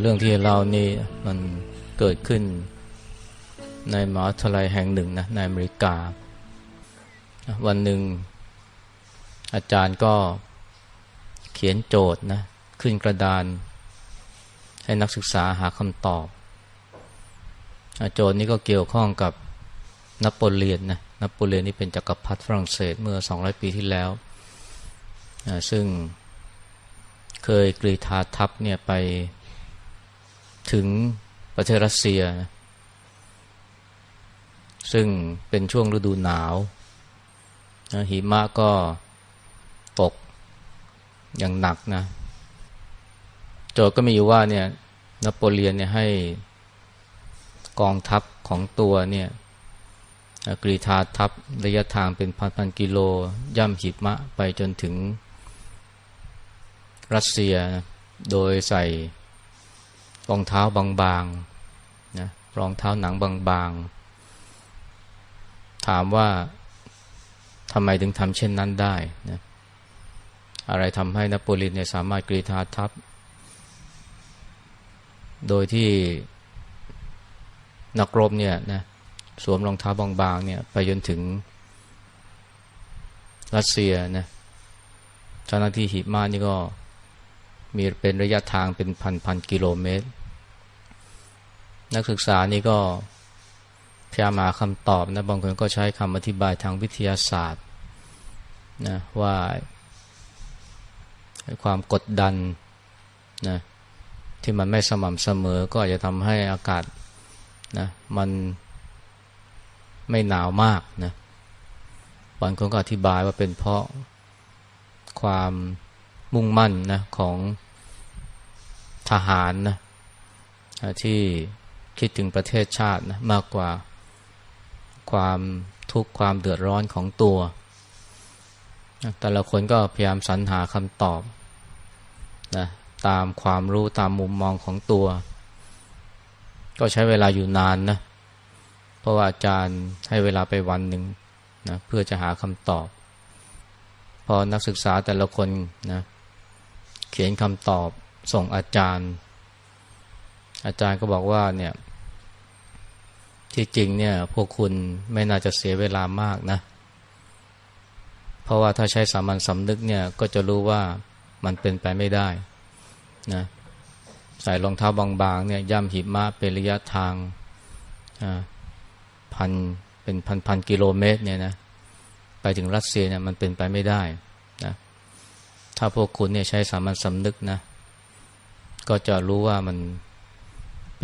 เรื่องที่เรานี่มันเกิดขึ้นในมหาวิทยาลัยแห่งหนึ่งนะในอเมริกา วันหนึ่ง อาจารย์ก็เขียนโจทย์นะขึ้นกระดาน ให้นักศึกษาหาคำตอบอโจทย์นี้ก็เกี่ยวข้องกับนโปเลียนนะนโปเลียนนี่เป็นจกักรพรรดิฝรั่งเศสเมื่อ 200 ปีที่แล้ว ซึ่งเคยกรีธาทัพเนี่ยไป ถึงประเทศรัสเซียนะซึ่งเป็นช่วงฤดูหนาวนะหิมะก็ตกอย่างหนักนะโจทย์ก็มีอยู่ว่าเนี่ยนโปเลียนเนี่ยให้กองทัพของตัวเนี่ยกรีธาทัพระยะทางเป็นพันๆกิโล ย่ำหิมะไปจนถึงรัสเซียโดยใส่ รองเท้าบางๆนะรองเท้าหนังบางๆ ถามว่าทำไมถึงทำเช่นนั้นได้นะอะไรทำให้นโปลีนเนี่ยสามารถกรีธาทัพ โดยที่นักรบเนี่ยนะสวมรองเท้าบางๆเนี่ยไปจนถึงรัสเซียนะเจ้าหน้าที่หิมะนี่ก็มีเป็นระยะทางเป็นพันพันกิโลเมตร นักศึกษานี่ก็พยายามหาคำตอบนะบางคนก็ใช้คำอธิบายทางวิทยาศาสตร์นะว่าความกดดันนะที่มันไม่สม่ำเสมอก็อาจจะทำให้อากาศนะมันไม่หนาวมากนะบางคนก็อธิบายว่าเป็นเพราะความมุ่งมั่นนะของทหารนะที่ คิดถึงประเทศชาตินะมากกว่าความทุกข์ความเดือดร้อนของตัว แต่ละคนก็พยายามสรรหาคำตอบนะตามความรู้ตามมุมมองของตัว ก็ใช้เวลาอยู่นานนะเพราะว่าอาจารย์ให้เวลาไปวันหนึ่งนะเพื่อจะหาคำตอบ พอนักศึกษาแต่ละคนนะเขียนคำตอบส่งอาจารย์ อาจารย์ก็บอกว่าเนี่ย ที่จริงเนี่ย พวกคุณไม่น่าจะเสียเวลามากนะ เพราะว่าถ้าใช้สามัญสำนึกเนี่ย ก็จะรู้ว่ามันเป็นไปไม่ได้นะใส่รองเท้าบางๆเนี่ยย่ำหิมะเป็นระยะทางพันเป็นพันๆกิโลเมตรเนี่ยนะไปถึงรัสเซียเนี่ยมันเป็นไปไม่ได้นะถ้าพวกคุณเนี่ยใช้สามัญสำนึกนะ ก็จะรู้ว่ามัน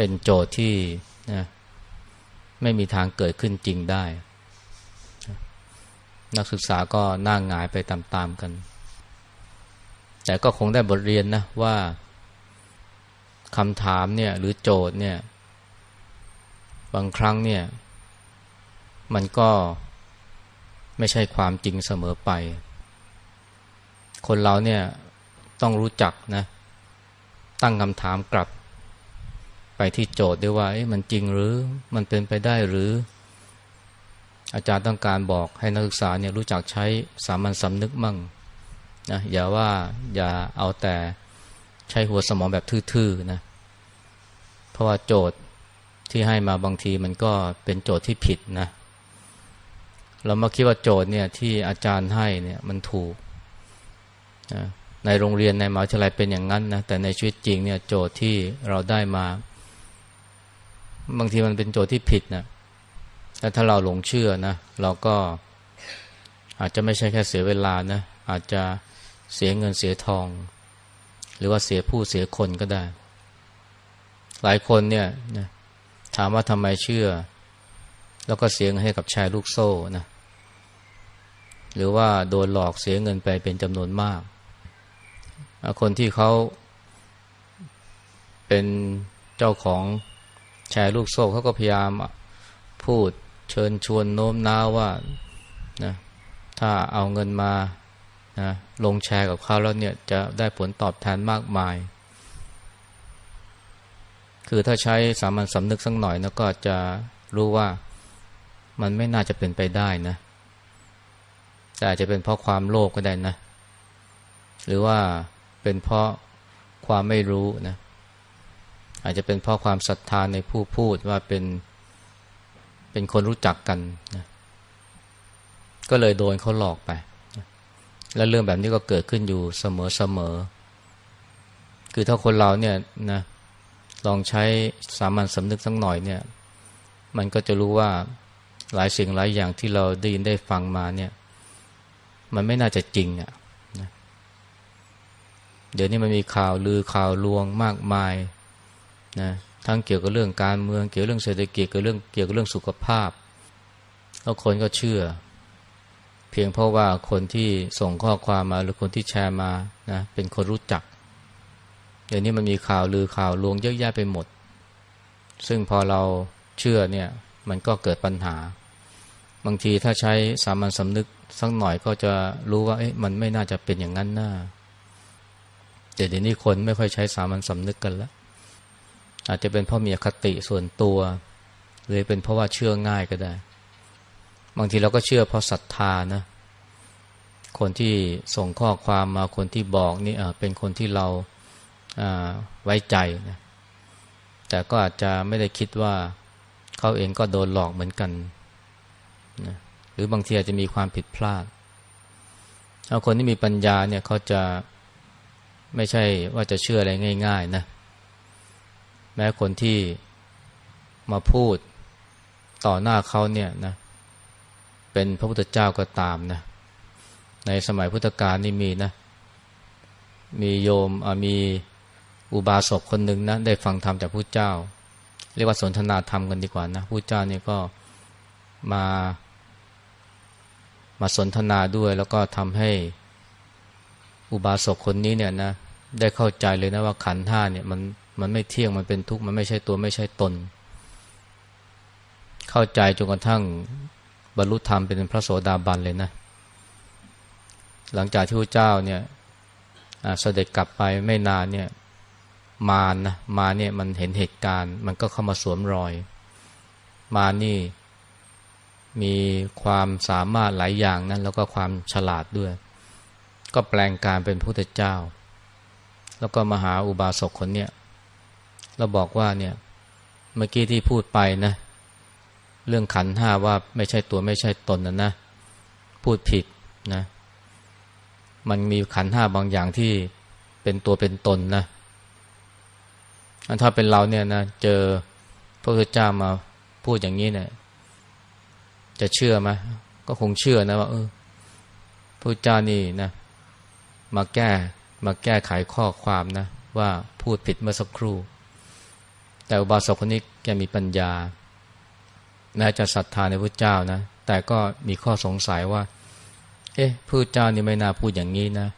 เป็นโจทย์ที่นะไม่มีทางเกิดขึ้นจริงได้ นักศึกษาก็น่างงายไปตามๆกัน แต่ก็คงได้บทเรียนนะว่าคำถามเนี่ยหรือโจทย์เนี่ย บางครั้งเนี่ย มันก็ไม่ใช่ความจริงเสมอไป คนเราเนี่ยต้องรู้จักนะ ตั้งคำถามกลับ ไปที่โจทย์ด้วยว่ามันจริงหรือมันเป็นไปได้หรือ อาจารย์ต้องการบอกให้นักศึกษาเนี่ยรู้จักใช้สามัญสำนึกมั่งนะอย่าว่าอย่าเอาแต่ใช้หัวสมองแบบทื่อๆนะเพราะว่าโจทย์ที่ให้มาบางทีมันก็เป็นโจทย์ที่ผิดนะเรามาคิดว่าโจทย์เนี่ยที่อาจารย์ให้เนี่ยมันถูกนะในโรงเรียนในมหาวิทยาลัยเป็นอย่างนั้นนะแต่ในชีวิตจริงเนี่ยโจทย์ที่เราได้มา บางทีมันเป็นโจทย์ที่ผิดนะแต่ถ้าเราหลงเชื่อนะ เราก็อาจจะไม่ใช่แค่เสียเวลานะ อาจจะเสียเงินเสียทอง หรือว่าเสียผู้เสียคนก็ได้ หลายคนเนี่ยนะถามว่าทำไมเชื่อ แล้วก็เสียเงินให้กับชายลูกโซ่นะหรือว่าโดนหลอกเสียเงินไปเป็นจำนวนมาก คนที่เขาเป็นเจ้าของ แชร์ลูกโซ่เขาก็พยายามพูดเชิญชวนโน้มน้าวว่านะถ้าเอาเงินมานะลงแชร์กับเขาแล้วเนี่ยจะได้ผลตอบแทนมากมาย คือถ้าใช้สามัญสำนึกสักหน่อยนะก็จะรู้ว่ามันไม่น่าจะเป็นไปได้นะแต่อาจจะเป็นเพราะความโลภกก็ได้นะ หรือว่าเป็นเพราะความไม่รู้นะ อาจจะเป็นเพราะความศรัทธาในผู้พูดว่าเป็นเป็นคนรู้จักกันนะก็เลยโดนเขาหลอกไป แล้วเรื่องแบบนี้ก็เกิดขึ้นอยู่เสมอเสมอ คือถ้าคนเราเนี่ยนะลองใช้สามัญสำนึกสักหน่อยเนี่ย มันก็จะรู้ว่าหลายสิ่งหลายอย่างที่เราได้ยินได้ฟังมาเนี่ย มันไม่น่าจะจริงอะ่ะเดี๋ยวนี้มันมีข่าวลือข่าวลวงมากมาย นะทั้งเกี่ยวกับเรื่องการเมือง เกี่ยวกับเรื่องเศรษฐกิจเกี่ยวกับเรื่องเกี่ยวกับเรื่องสุขภาพแล้วคนก็เชื่อ เพียงเพราะว่าคนที่ส่งข้อความมาหรือคนที่แชร์มานะเป็นคนรู้จักเดี๋ยวนี้มันมีข่าวลือข่าวลวงเยอะแยะไปหมด ซึ่งพอเราเชื่อเนี่ยมันก็เกิดปัญหา บางทีถ้าใช้สามัญสำนึกสักหน่อยก็จะรู้ว่าเอ๊ะมันไม่น่าจะเป็นอย่างนั้นน่าแต่เดี๋ยวนี้คนไม่ค่อยใช้สามัญสำนึกกันแล้ว อาจจะเป็นเพราะมีอคติส่วนตัวหรือเป็นเพราะว่าเชื่อง่ายก็ได้ บางทีเราก็เชื่อเพราะศรัทธานะ คนที่ส่งข้อความมาคนที่บอกนี่เป็นคนที่เราไว้ใจนะแต่ก็อาจจะไม่ได้คิดว่าเขาเองก็โดนหลอกเหมือนกันนะหรือบางทีอาจจะมีความผิดพลาดเอาคนที่มีปัญญาเนี่ยเขาจะไม่ใช่ว่าจะเชื่ออะไรง่าย ๆ นะ แม้คนที่มาพูดต่อหน้าเขาเนี่ยนะเป็นพระพุทธเจ้าก็ตามนะในสมัยพุทธกาลนี่มีนะ มีโยมมีอุบาสกคนหนึ่งนะได้ฟังธรรมจากพระเจ้า เรียกว่าสนทนาธรรมกันดีกว่านะพระเจ้านี่ก็มามาสนทนาด้วยแล้วก็ทำให้อุบาสกคนนี้เนี่ยนะได้เข้าใจเลยนะว่าขันธ์ห้าเนี่ยมัน มันไม่เที่ยงมันเป็นทุกข์มันไม่ใช่ตัวไม่ใช่ตน เข้าใจจนกระทั่งบรรลุธรรมเป็นพระโสดาบันเลยนะ หลังจากที่พระเจ้าเนี่ยเสด็จกลับไปไม่นานเนี่ยมารนะมาเนี่ยมันเห็นเหตุการณ์ มันก็เข้ามาสวมรอย มานี่มีความสามารถหลายอย่างนะแล้วก็ความฉลาดด้วย ก็แปลงการเป็นพระพุทธเจ้า แล้วก็มหาอุบาสกคนเนี่ย เราบอกว่าเนี่ยเมื่อกี้ที่พูดไปนะ เรื่องขันห้าว่าไม่ใช่ตัวไม่ใช่ตนนะนะ พูดผิดนะ มันมีขันห้าบางอย่างที่เป็นตัวเป็นตนนะถ้าเป็นเราเนี่ยนะเจอพระพุทธเจ้ามาพูดอย่างนี้เนี่ย จะเชื่อไหมก็คงเชื่อนะว่าเออพระเจ้านี่นะมาแก้มาแก้ไขข้อความนะ ว่าพูดผิดเมื่อสักครู่ แต่อุบาสกคนนี้แกมีปัญญาแม้จะศรัทธาในพระเจ้านะ แต่ก็มีข้อสงสัยว่า เอ๊ะพระเจ้านี่ไม่น่าพูดอย่างนี้นะ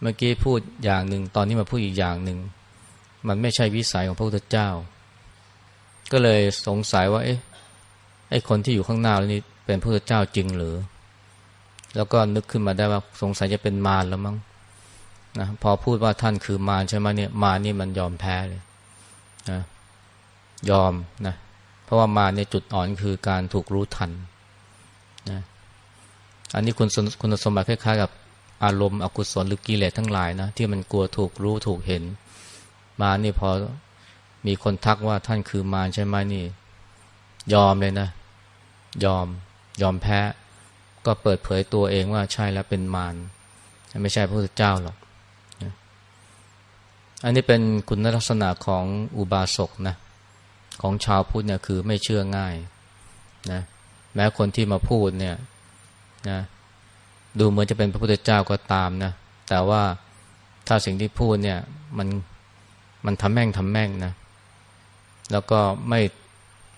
เมื่อกี้พูดอย่างหนึ่งตอนนี้มาพูดอีกอย่างหนึ่ง มันไม่ใช่วิสัยของพระพุทธเจ้า ก็เลยสงสัยว่า เอ๊ะไอ้คนที่อยู่ข้างหน้านี้เป็นพระพุทธเจ้าจริงหรือ แล้วก็นึกขึ้นมาได้ว่าสงสัยจะเป็นมารแล้วมั้งนะพอพูดว่าท่านคือมารใช่ไหมเนี่ยมารนี่มันยอมแพ้เลยนะ ยอมนะเพราะว่ามาในจุดอ่อนคือการถูกรู้ทันนะอันนี้คุณคุณสมบัติคล้ายๆกับอารมณ์อกุศลหรือกิเลสทั้งหลายนะที่มันกลัวถูกรู้ถูกเห็น มานี่พอมีคนทักว่าท่านคือมารใช่ไหมนี่ ยอมเลยนะ ยอมยอมแพ้ ก็เปิดเผยตัวเองว่าใช่แล้วเป็นมารไม่ใช่พระพุทธเจ้าหรอกอันนี้เป็นคุณลักษณะของอุบาสกนะ ของชาวพุทธเนี่ยคือไม่เชื่อง่ายนะแม้คนที่มาพูดเนี่ยนะดูเหมือนจะเป็นพระพุทธเจ้าก็ตามนะแต่ว่าถ้าสิ่งที่พูดเนี่ยมันมันทำแม่งทำแม่งนะแล้วก็ไม่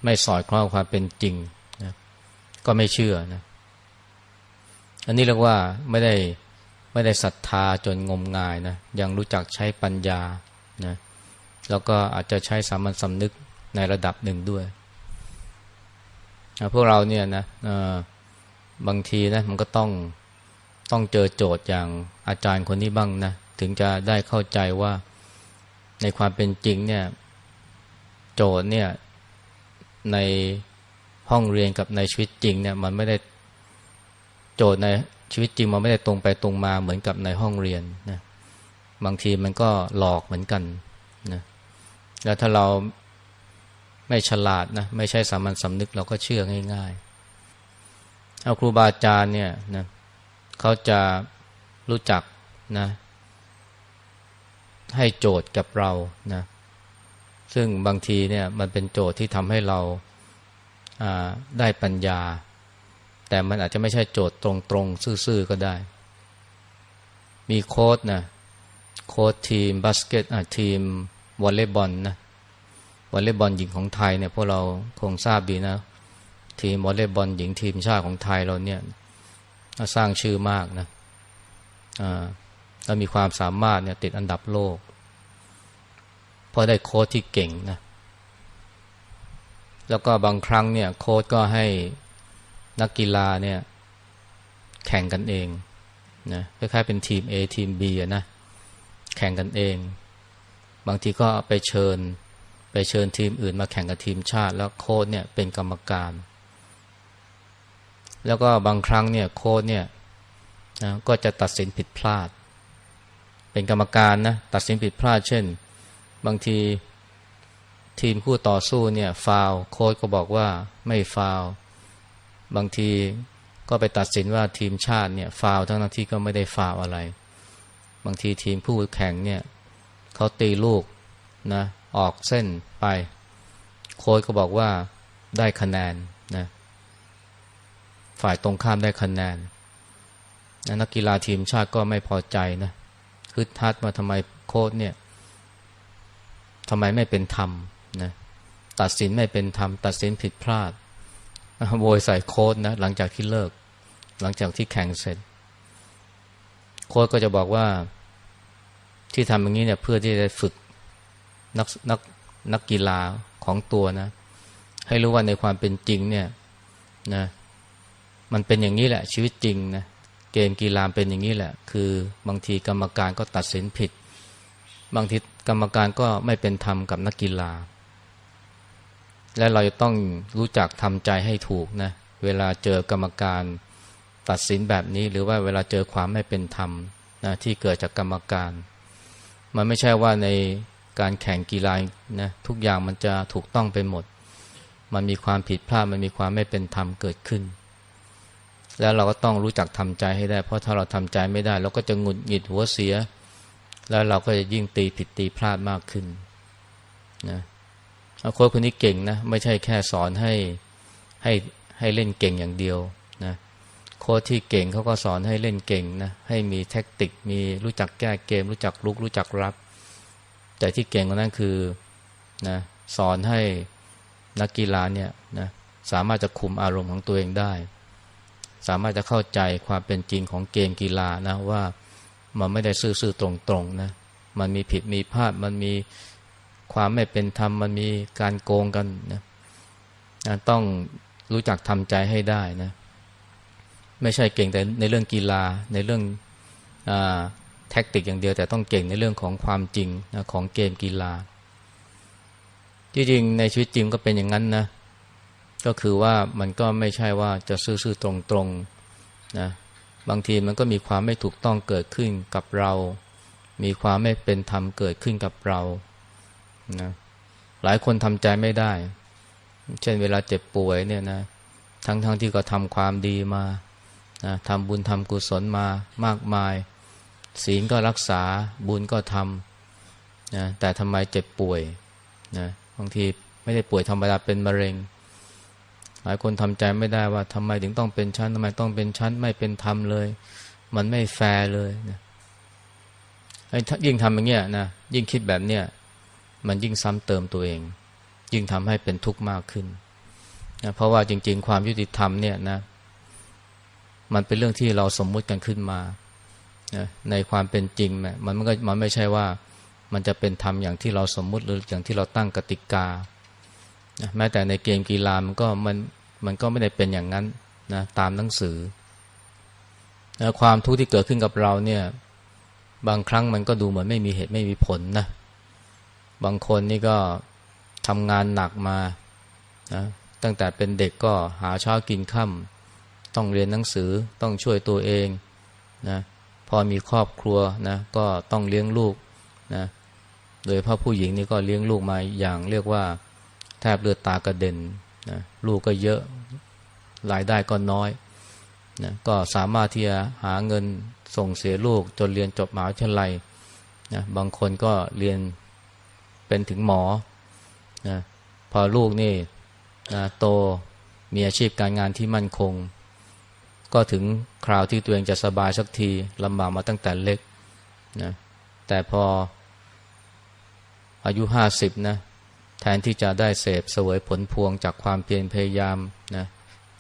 ไม่สอดคล้องความเป็นจริงนะก็ไม่เชื่อนะอันนี้เรียกว่าไม่ได้ไม่ได้ศรัทธาจนงมงายนะยังรู้จักใช้ปัญญานะแล้วก็อาจจะใช้สามัญสำนึก ในระดับหนึ่งด้วยพวกเราเนี่ยนะบางทีนะมันก็ต้องต้องเจอโจทย์อย่างอาจารย์คนนี้บ้างนะถึงจะได้เข้าใจว่าในความเป็นจริงเนี่ย โจทย์เนี่ยในห้องเรียนกับในชีวิตจริงเนี่ย มันไม่ได้โจทย์ในชีวิตจริงมันไม่ได้ตรงไปตรงมาเหมือนกับในห้องเรียนนะบางทีมันก็หลอกเหมือนกันนะแล้วถ้าเรา ไม่ฉลาดนะไม่ใช่สามัญสำนึกเราก็เชื่อง่ายๆเอาครูบาอาจารย์เนี่ยนะเขาจะรู้จักนะ ให้โจทย์กับเรานะซึ่งบางทีเนี่ยมันเป็นโจทย์ที่ทำให้เราได้ปัญญา แต่มันอาจจะไม่ใช่โจทย์ตรงๆ ซื่อๆ ก็ได้ มีโค้ดนะโค้ดทีมบาสเกตทีมวอลเลย์บอลนะ วอลเลย์บอลหญิงของไทยเนี่ยพวกเราคงทราบดีนะ ทีมวอลเลย์บอลหญิงทีมชาติของไทยเราเนี่ยสร้างชื่อมากนะแล้วมีความสามารถเนี่ยติดอันดับโลกเพราะได้โค้ชที่เก่งนะแล้วก็บางครั้งเนี่ยโค้ชก็ให้นักกีฬาเนี่ยแข่งกันเองนะคล้ายๆเป็นทีม A ทีม B นะแข่งกันเอง บางทีก็ไปเชิญ ไปเชิญทีมอื่นมาแข่งกับทีมชาติ แล้วโค้ชเนี่ยเป็นกรรมการ แล้วก็บางครั้งเนี่ยโค้ชเนี่ยนะก็จะตัดสินผิดพลาด เป็นกรรมการนะตัดสินผิดพลาด เช่น บางทีทีมคู่ต่อสู้เนี่ยฟาวโค้ชก็บอกว่าไม่ฟาวบางทีก็ไปตัดสินว่าทีมชาติเนี่ยฟาวทั้งที่ก็ไม่ได้ฟาวอะไร บางทีทีมผู้แข่งเนี่ยเขาตีลูกนะ ออกเส้นไป โค้ชก็บอกว่าได้คะแนนนะฝ่ายตรงข้ามได้คะแนนนักกีฬาทีมชาติก็ไม่พอใจนะฮึดทัดมาทำไมโค้ชเนี่ยทำไมไม่เป็นธรรมนะตัดสินไม่เป็นธรรม ตัดสินผิดพลาดโวยใส่โค้ดนะหลังจากที่เลิก หลังจากที่แข่งเสร็จ โค้ดก็จะบอกว่าที่ทำอย่างนี้เนี่ยเพื่อที่จะฝึก นักนักนักกีฬาของตัวนะ ให้รู้ว่าในความเป็นจริงเนี่ยนะมันเป็นอย่างนี้แหละชีวิตจริงนะเกมกีฬาเป็นอย่างนี้แหละ คือบางทีกรรมการก็ตัดสินผิด บางทีกรรมการก็ไม่เป็นธรรมกับนักกีฬา และเราจะต้องรู้จักทำใจให้ถูกนะเวลาเจอกรรมการตัดสินแบบนี้ หรือว่าเวลาเจอความไม่เป็นธรรมนะที่เกิดจากกรรมการ มันไม่ใช่ว่าใน การแข่งกีฬานะทุกอย่างมันจะถูกต้องไปหมด มันมีความผิดพลาดมันมีความไม่เป็นธรรมเกิดขึ้น แล้วเราก็ต้องรู้จักทำใจให้ได้ เพราะถ้าเราทำใจไม่ได้ เราก็จะหงุดหงิดหัวเสีย แล้วเราก็จะยิ่งตีผิดตีพลาดมากขึ้นนะโค้ชคนนี้เก่งนะไม่ใช่แค่สอนให้ให้ให้เล่นเก่งอย่างเดียวนะโค้ชที่เก่งเขาก็สอนให้เล่นเก่งนะให้มีแท็กติกมีรู้จักแก้เกม รู้จักลุกรู้จักรับ แต่ที่เก่งกว่านั้นคือนะสอนให้นักกีฬาเนี่ยนะสามารถจะคุมอารมณ์ของตัวเองได้ สามารถจะเข้าใจความเป็นจริงของเกมกีฬานะว่ามันไม่ได้ซื่อๆตรงๆนะมันมีผิดมีพลาดมันมีความไม่เป็นธรรมมันมีการโกงกันนะนะต้องรู้จักทำใจให้ได้นะไม่ใช่เก่งแต่ในเรื่องกีฬาในเรื่องอ แท็กติกอย่างเดียวแต่ต้องเก่งในเรื่องของความจริงนะของเกมกีฬาที่จริงในชีวิตจริงก็เป็นอย่างนั้นนะก็คือว่ามันก็ไม่ใช่ว่าจะซื่อๆตรงๆนะบางทีมันก็มีความไม่ถูกต้องเกิดขึ้นกับเรา มีความไม่เป็นธรรมเกิดขึ้นกับเรานะหลายคนทำใจไม่ได้ เช่นเวลาเจ็บป่วยเนี่ยนะทั้งๆทที่ก็ทำความดีมานะทำบุญทำกุศลมามากมาย ศีลก็รักษาบุญก็ทำนะแต่ทำไมเจ็บป่วยนะบางทีไม่ได้ป่วยธรรมดาเป็นมะเร็ง หลายคนทำใจไม่ได้ว่าทำไมถึงต้องเป็นชั้นทำไมต้องเป็นชั้นไม่เป็นธรรมเลย มันไม่แฟร์เลยนะยิ่งทำอย่างเงี้ยนะยิ่งคิดแบบเนี้ยมันยิ่งซ้ำเติมตัวเอง ยิ่งทำให้เป็นทุกข์มากขึ้นนะเพราะว่าจริง ๆ ความยุติธรรมเนี่ยนะมันเป็นเรื่องที่เราสมมุติกันขึ้นมา นะในความเป็นจริงมันมันก็มันไม่ใช่ว่ามันจะเป็นธรรมอย่างที่เราสมมุติหรืออย่างที่เราตั้งกติกานะแม้แต่ในเกมกีฬามันก็มันมันก็ไม่ได้เป็นอย่างนั้นนะตามหนังสือนะความทุกข์ที่เกิดขึ้นกับเราเนี่ยบางครั้งมันก็ดูเหมือนไม่มีเหตุไม่มีผลนะบางคนนี่ก็ทำงานหนักมานะตั้งแต่เป็นเด็กก็หาเช้ากินค่ำต้องเรียนหนังสือต้องช่วยตัวเองนะ พอมีครอบครัวนะก็ต้องเลี้ยงลูกนะโดยพาะผู้หญิงนี่ก็เลี้ยงลูกมาอย่างเรียกว่าแทบเลือดตากระเด็นนะลูกก็เยอะรายได้ก็น้อยนะก็สามารถที่จะหาเงินส่งเสียลูกจนเรียนจบมหาวิทยาลัยนะบางคนก็เรียนเป็นถึงหมอนะพอลูกนี่นะโตมีอาชีพการงานที่มั่นคง ก็ถึงคราวที่ตัวเองจะสบายสักทีลำบากมาตั้งแต่เล็กนะแต่พออายุห้าสิบนะแทนที่จะได้เสพเสวยผลพวงจากความเพียรพยายามนะ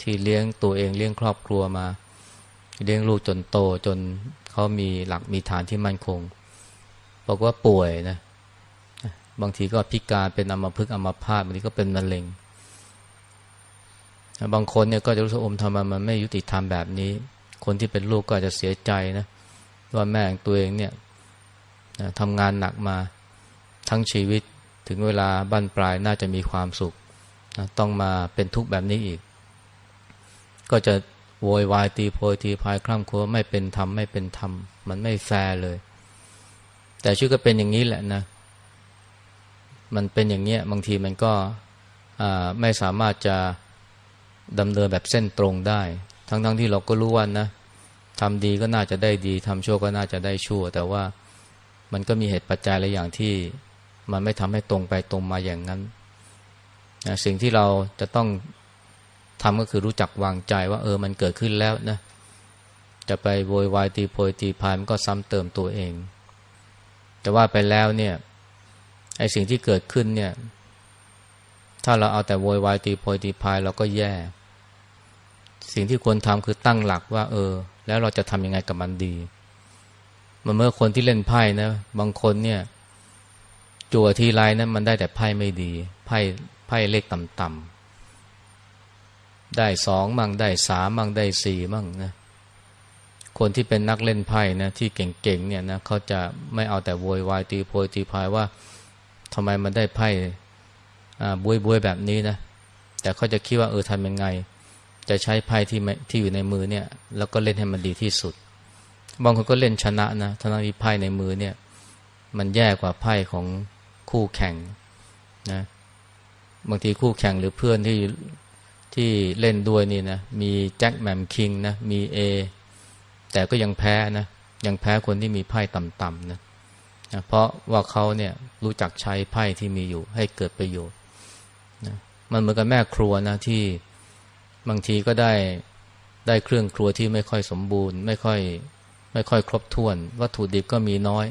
ที่เลี้ยงตัวเองเลี้ยงครอบครัวมา เลี้ยงลูกจนโตจนเขามีหลักมีฐานที่มั่นคง บอกว่าป่วยนะบางทีก็พิการเป็นอัมพฤกษ์อัมพาตบางทีก็เป็นมะเร็ง บางคนเนี่ยก็จะรู้สึกอมทำไมมันไม่ยุติธรรมแบบนี้ คนที่เป็นลูกก็อาจจะเสียใจนะว่าแม่ของตัวเองเนี่ยทำงานหนักมาทั้งชีวิตถึงเวลาบั้นปลายน่าจะมีความสุขนะต้องมาเป็นทุกข์แบบนี้อีก ก็จะโวยวายตีโพยตีพายคร่ำครวญไม่เป็นธรรมไม่เป็นธรรม มันไม่แฟร์เลย แต่ชื่อก็เป็นอย่างนี้แหละนะ มันเป็นอย่างเนี้ยบางทีมันก็ไม่สามารถจะ ดำเนินแบบเส้นตรงได้ ทั้งๆทที่เราก็รู้ว่านะทำดีก็น่าจะได้ดีทำชั่วก็น่าจะได้ชั่ว แต่ว่ามันก็มีเหตุปัจจัยหลายอย่างที่มันไม่ทำให้ตรงไปตรงมาอย่างนั้นนะสิ่งที่เราจะต้องทำก็คือรู้จักวางใจว่า เออมันเกิดขึ้นแล้วนะ จะไปโวยวายตีโพยตีพายมันก็ซ้ำเติมตัวเอง แต่ว่าไปแล้วเนี่ยไอ้สิ่งที่เกิดขึ้นเนี่ย ถ้าเราเอาแต่โวยวายตีโพยตีพายเราก็แย่ สิ่งที่ควรทำคือตั้งหลักว่า เออ แล้วเราจะทำยังไงกับมันดีมันเมื่อคนที่เล่นไพ่นะ บางคนเนี่ย จั่วทีไรนะมันได้แต่ไพ่ไม่ดี ไพ่ไพ่เลขต่ำๆได้สองมั่งได้สามมั่งได้สี่มั่งนะคนที่เป็นนักเล่นไพ่นะที่เก่งๆเนี่ยนะเขาจะไม่เอาแต่โวยวายตีโพยตีพายว่าทำไมมันได้ไพ่บวยบวยแบบนี้นะแต่เขาจะคิดว่าเออทำยังไง จะใช้ไพ่ที่ที่อยู่ในมือเนี่ย แล้วก็เล่นให้มันดีที่สุด บางคนก็เล่นชนะนะทั้งที่ไพ่ในมือเนี่ย มันแย่กว่าไพ่ของคู่แข่งนะบางทีคู่แข่งหรือเพื่อนที่ที่เล่นด้วยนี่นะมีแจ็คแมมคิงนะมีเอแต่ก็ยังแพ้นะยังแพ้คนที่มีไพ่ต่ำๆนะนะเพราะว่าเขาเนี่ยรู้จักใช้ไพ่ที่มีอยู่ให้เกิดประโยชน์นะมันเหมือนกับแม่ครัวนะที่ บางทีก็ได้ได้เครื่องครัวที่ไม่ค่อยสมบูรณ์ ไม่ค่อยไม่ค่อยครบถ้วน วัตถุดิบก็มีน้อย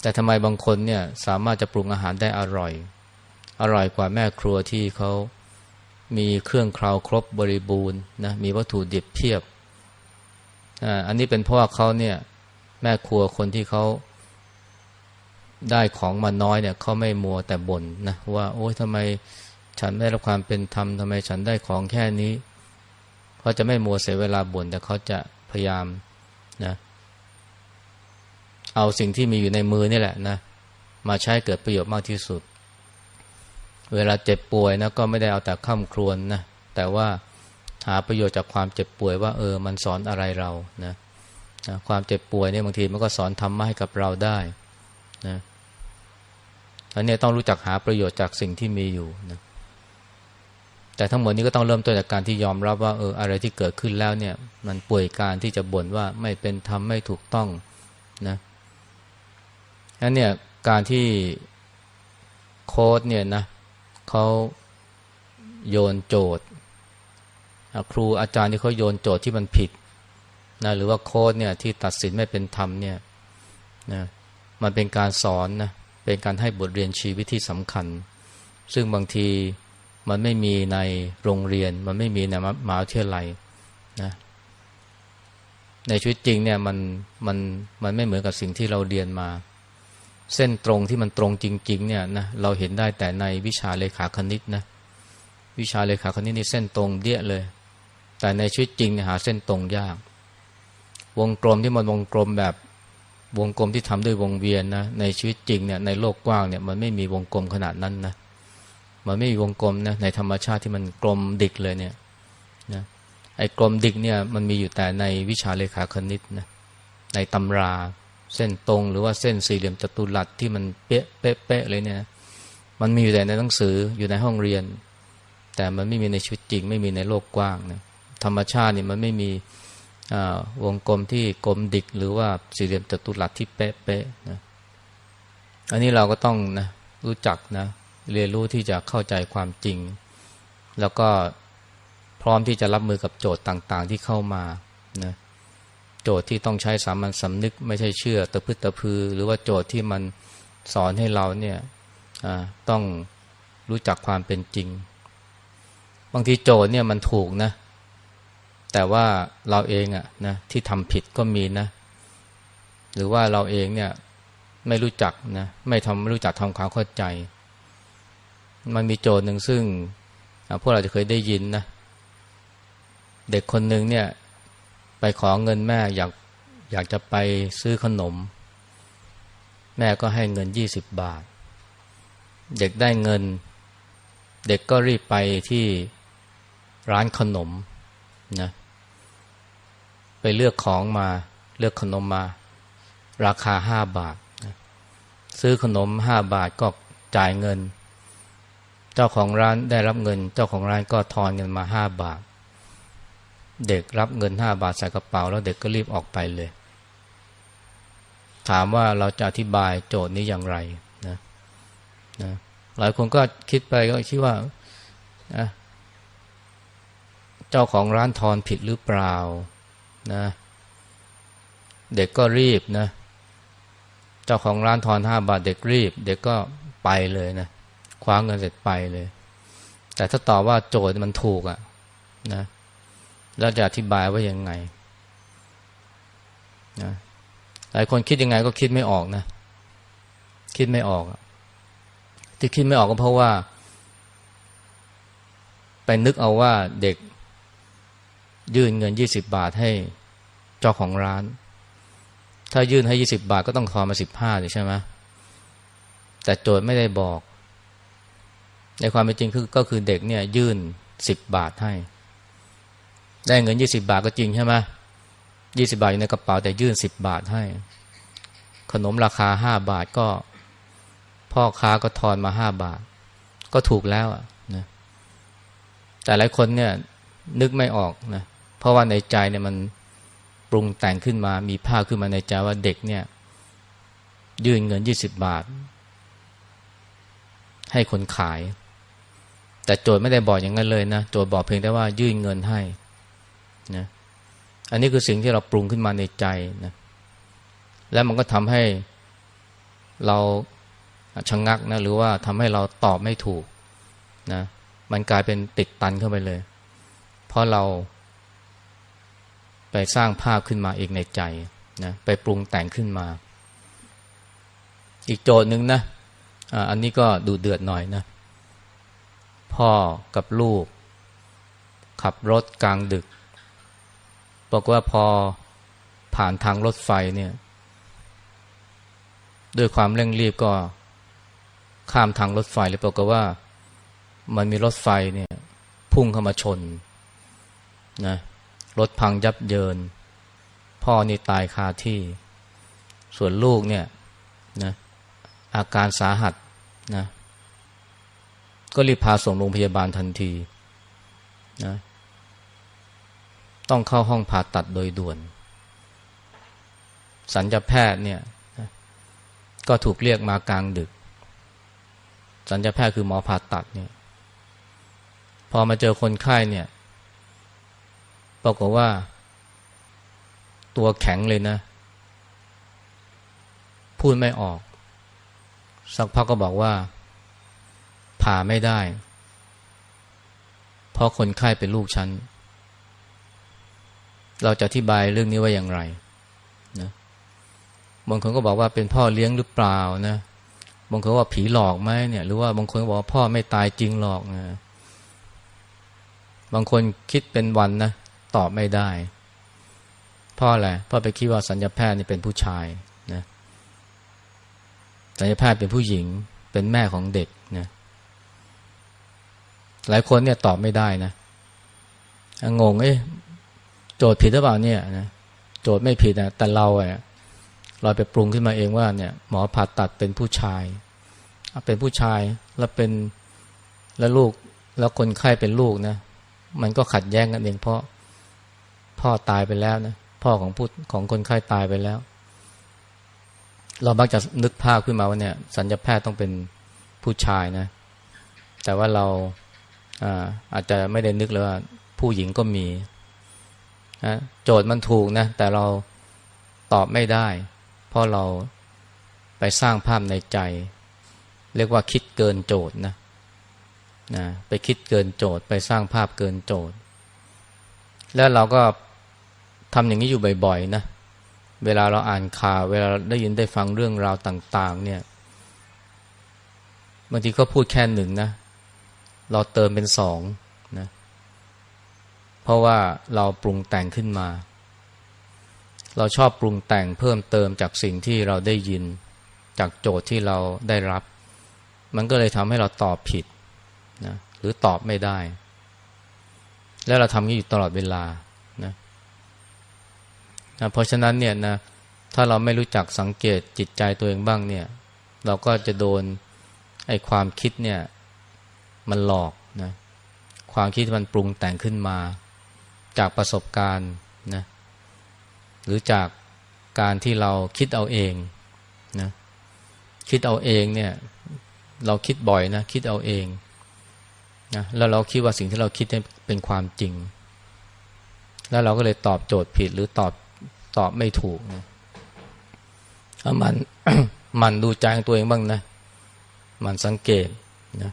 แต่ทำไมบางคนเนี่ยสามารถจะปรุงอาหารได้อร่อย อร่อยกว่าแม่ครัวที่เขามีเครื่องคราวครบบริบูรณ์นะมีวัตถุดิบเพียบอันนี้เป็นเพราะว่าเขาเนี่ยแม่ครัวคนที่เขาได้ของมาน้อยเนี่ยเขาไม่มัวแต่บ่นนะว่า โอ้ยทำไม ฉันไม่ได้รับความเป็นธรรมทำไมฉันได้ของแค่นี้เขาจะไม่มัวเสียเวลาบ่นแต่เขาจะพยายามนะเอาสิ่งที่มีอยู่ในมือนี่แหละนะมาใช้เกิดประโยชน์มากที่สุด เวลาเจ็บป่วยนะก็ไม่ได้เอาแต่ข้ามครวนนะแต่ว่าหาประโยชน์จากความเจ็บป่วยว่าเออมันสอนอะไรเรานะนะความเจ็บป่วยเนี่ยบางทีมันก็สอนธรรมะให้กับเราได้นะอันนี้ต้องรู้จักหาประโยชน์จากสิ่งที่มีอยู่นะ แต่ทั้งหมดนี้ก็ต้องเริ่มต้นจากการที่ยอมรับว่าเอออะไรที่เกิดขึ้นแล้วเนี่ย มันป่วยการที่จะบ่นว่าไม่เป็นธรรมไม่ถูกต้องนะนั้นเนี่ยการที่โค้ดเนี่ยนะเขาโยนโจทย์ครูอาจารย์ที่เขาโยนโจทย์ที่มันผิดนะหรือว่าโค้ดเนี่ยที่ตัดสินไม่เป็นธรรมเนี่ยนะมันเป็นการสอนนะเป็นการให้บทเรียนชีวิตที่สำคัญ ซึ่งบางที มันไม่มีในโรงเรียน มันไม่มีในมหาวิทยาลัยนะในชีวิตจริงเนี่ยมันมันมันไม่เหมือนกับสิ่งที่เราเรียนมา เส้นตรงที่มันตรงจริง ๆ เนี่ยนะเราเห็นได้แต่ในวิชาเลขาคณิตนะวิชาเลขาคณิตนี่เส้นตรงเดียเลย แต่ในชีวิตจริงเนี่ยหาเส้นตรงยาก วงกลมที่มันวงกลมแบบวงกลมที่ทำด้วยวงเวียนนะในชีวิตจริงเนี่ยในโลกกว้างเนี่ยมันไม่มีวงกลมขนาดนั้นนะ มันไม่มีวงกลมนะในธรรมชาติที่มันกลมดิกเลยเนี่ยนะไอ้กลมดิกเนี่ยมันมีอยู่แต่ในวิชาเลขาคณิตนะในตำราเส้นตรงหรือว่าเส้นสี่เหลี่ยมจัตุรัสที่มันเป๊ะเป๊ะเป๊ะเลยเนี่ยมันมีอยู่แต่ในหนังสืออยู่ในห้องเรียน แต่มันไม่มีในชีวิตจริง ไม่มีในโลกกว้างนะธรรมชาตินี่มันไม่มีวงกลมที่กลมดิกหรือว่าสี่เหลี่ยมจัตุรัสที่เป๊ะเป๊ะนะอันนี้เราก็ต้องนะรู้จักนะ เรียนรู้ที่จะเข้าใจความจริง แล้วก็พร้อมที่จะรับมือกับโจทย์ต่างๆ ที่เข้ามานะโจทย์ที่ต้องใช้สามัญสำนึกไม่ใช่เชื่อตะพึตะพือ หรือว่าโจทย์ที่มันสอนให้เราเนี่ยต้องรู้จักความเป็นจริง บางทีโจทย์เนี่ยมันถูกนะ แต่ว่าเราเองอะนะที่ทำผิดก็มีนะ หรือว่าเราเองเนี่ยไม่รู้จักนะไม่ทำไม่รู้จักทำความเข้าใจ มันมีโจทย์หนึ่งซึ่งพวกเราจะเคยได้ยินนะ เด็กคนหนึ่งเนี่ย ไปขอเงินแม่อยากอยากจะไปซื้อขนม แม่ก็ให้เงินยี่สิบบาท เด็กได้เงิน เด็กก็รีบไปที่ร้านขนมนะไปเลือกของมาเลือกขนมมา ราคาห้าบาทซื้อขนมห้าบาทก็จ่ายเงิน จ้าของร้านได้รับเงิน เจ้าของร้านก็ทอนเงินมาห้าบาท เด็กรับเงินห้าบาทใส่กระเป๋า แล้วเด็กก็รีบออกไปเลย ถามว่าเราจะอธิบายโจทย์นี้อย่างไรนะนะหลายคนก็คิดไปก็คิดว่านะเจ้าของร้านทอนผิดหรือเปล่านะเด็กก็รีบนะ เจ้าของร้านทอนห้าบาท เด็กรีบ เด็กก็ไปเลยนะค ว้าเงินเสร็จไปเลย แต่ถ้าตอบว่าโจทย์มันถูกอะ่ะนะแล้วจะอธิบายว่ายังไงนะหลายคนคิดยังไงก็คิดไม่ออกนะ คิดไม่ออก ที่คิดไม่ออกก็เพราะว่า ไปนึกเอาว่าเด็กยื่นเงินยี่สิบบาทให้เจ้าของร้าน ถ้ายื่นให้ยี่สิบาทก็ต้องทอนมาสิบห้าใช่ไหมแต่โจทย์ไม่ได้บอก ในความเป็นจริงคือก็คือเด็กเนี่ยยื่นสิบบาทให้ ได้เงินยี่สิบาทก็จริงใช่ไหมยี่สิบาทอยู่ในกระเป๋าแต่ยื่นสิบบาทให้ ขนมราคาห้าบาทก็ พ่อค้าก็ทอนมาห้าบาท ก็ถูกแล้วอะนะแต่หลายคนเนี่ยนึกไม่ออกนะเพราะว่าในใจเนี่ยมันปรุงแต่งขึ้นมามีภาพขึ้นมาในใจว่าเด็กเนี่ย ยื่นเงินยี่สิบบาท ให้คนขาย แต่โจทย์ไม่ได้บอกอย่างนั้นเลยนะโจทย์บอกเพียงแต่ว่ายื่นเงินให้นะอันนี้คือสิ่งที่เราปรุงขึ้นมาในใจนะแล้วมันก็ทำให้เราชะงงักนะหรือว่าทำให้เราตอบไม่ถูกนะมันกลายเป็นติดตันเข้าไปเลย เพราะเราไปสร้างภาพขึ้นมาเองในใจนะไปปรุงแต่งขึ้นมา อีกโจทย์หนึ่งนะอันนี้ก็ดูเดือดหน่อยนะ พ่อกับลูก ขับรถกลางดึก บอกว่าพอผ่านทางรถไฟเนี่ย ด้วยความเร่งรีบก็ข้ามทางรถไฟเลยบอกว่า มันมีรถไฟเนี่ย พุ่งเข้ามาชนนะรถพังยับเยิน พ่อนี่ตายคาที่ ส่วนลูกเนี่ยนะอาการสาหัสนะ ก็รีบพาส่งโรงพยาบาลทันทีนะต้องเข้าห้องผ่าตัดโดยด่วน สัญญาแพทย์เนี่ยก็ถูกเรียกมากลางดึก สัญญาแพทย์คือหมอผ่าตัดเนี่ยพอมาเจอคนไข้เนี่ยปรากฏว่า ตัวแข็งเลยนะ พูดไม่ออก สักพักก็บอกว่า ผ่าไม่ได้ เพราะคนไข้เป็นลูกฉัน เราจะอธิบายเรื่องนี้ว่าอย่างไรนะบางคนก็บอกว่าเป็นพ่อเลี้ยงหรือเปล่านะบางคนว่าผีหลอกไหมเนี่ย หรือว่าบางคนบอกว่าพ่อไม่ตายจริงหรอกนะบางคนคิดเป็นวันนะตอบไม่ได้พราะอะไรพราะไปคิดว่าสัญญาแพทย์นี่เป็นผู้ชายนะสัญญาแพทย์เป็นผู้หญิง เป็นแม่ของเด็ก หลายคนเนี่ยตอบไม่ได้นะงงเอ๊ะโจทย์ผิดหรือเปล่าเนี่ยนะโจทย์ไม่ผิดนะแต่เราอะเราไปปรุงขึ้นมาเองว่าเนี่ยหมอผ่าตัดเป็นผู้ชายเป็นผู้ชายแล้วเป็นแล้วลูกแล้วคนไข้เป็นลูกนะ มันก็ขัดแย้งกันเองเพราะพ่อตายไปแล้วนะพ่อของผู้ของคนไข้ตายไปแล้ว เรามักจะนึกภาพขึ้นมาว่าเนี่ย สัญญาแพทย์ต้องเป็นผู้ชายนะ แต่ว่าเรา อาจจะไม่ได้นึกเลยว่าผู้หญิงก็มีนะโจทย์มันถูกนะ แต่เราตอบไม่ได้ เพราะเราไปสร้างภาพในใจ เรียกว่าคิดเกินโจทย์นะนะไปคิดเกินโจทย์ ไปสร้างภาพเกินโจทย์ แล้วเราก็ทำอย่างนี้อยู่บ่อยๆนะเวลาเราอ่านข่าวเวลาได้ยินได้ฟังเรื่องราวต่าง ๆ เนี่ยบางทีก็พูดแค่หนึ่งนะ เราเติมเป็นสองนะเพราะว่าเราปรุงแต่งขึ้นมา เราชอบปรุงแต่งเพิ่มเติมจากสิ่งที่เราได้ยิน จากโจทย์ที่เราได้รับ มันก็เลยทำให้เราตอบผิดนะหรือตอบไม่ได้ แล้วเราทำนี้อยู่ตลอดเวลานะนะเพราะฉะนั้นเนี่ยนะถ้าเราไม่รู้จักสังเกตจิตใจตัวเองบ้างเนี่ย เราก็จะโดนไอ้ความคิดเนี่ย มันหลอกนะความคิดมันปรุงแต่งขึ้นมา จากประสบการณ์นะหรือจากการที่เราคิดเอาเองนะคิดเอาเองเนี่ยเราคิดบ่อยนะคิดเอาเองนะแล้วเราคิดว่าสิ่งที่เราคิดเป็นความจริง แล้วเราก็เลยตอบโจทย์ผิดหรือตอบตอบไม่ถูกนะเอามันมันดูใจของตัวเองบ้างนะ มันสังเกตนะ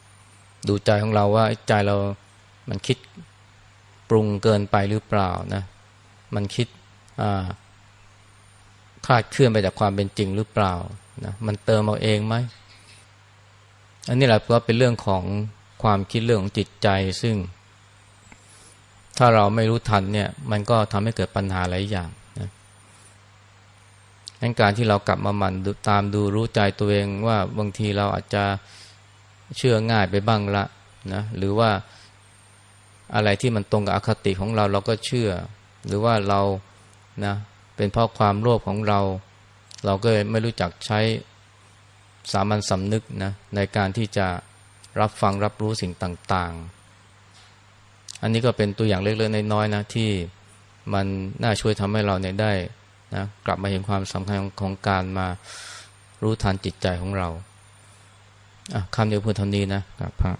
ดูใจของเราว่าใจเรามันคิดปรุงเกินไปหรือเปล่านะ มันคิดคลาดเคลื่อนไปจากความเป็นจริงหรือเปล่านะมันเติมเอาเองไหมอันนี้แหละก็เป็นเรื่องของความคิดเรื่องของจิตใจซึ่ง ถ้าเราไม่รู้ทันเนี่ย มันก็ทำให้เกิดปัญหาหลายอย่างนะงั้นการที่เรากลับมาหมั่นตามดูรู้ใจตัวเองว่าบางทีเราอาจจะ เชื่อง่ายไปบ้างละนะหรือว่าอะไรที่มันตรงกับอคติของเราเราก็เชื่อ หรือว่าเรานะเป็นเพราะความโลภของเรา เราก็ไม่รู้จักใช้สามัญสำนึกนะในการที่จะรับฟังรับรู้สิ่งต่าง ๆ อันนี้ก็เป็นตัวอย่างเล็กๆน้อยๆนะที่มันน่าช่วยทำให้เราเนี่ยได้นะกลับมาเห็นความสำคัญของการมารู้ทันจิตใจของเรา คำเดียวพูดเท่านี้นะครับพระ